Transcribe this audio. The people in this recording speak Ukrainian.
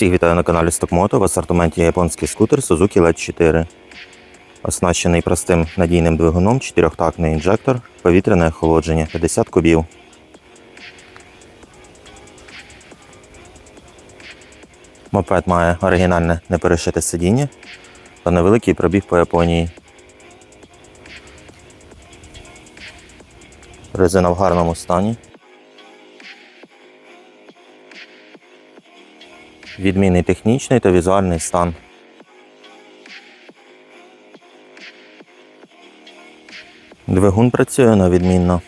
Всіх вітаю на каналі Стокмото. В асортименті японський скутер Suzuki LED 4. Оснащений простим надійним двигуном, чотирьохтактний інжектор, повітряне охолодження 50 кубів. Мопед має оригінальне неперешите сидіння та невеликий пробіг по Японії. Резина в гарному стані. Відмінний технічний та візуальний стан. Двигун працює на відмінно.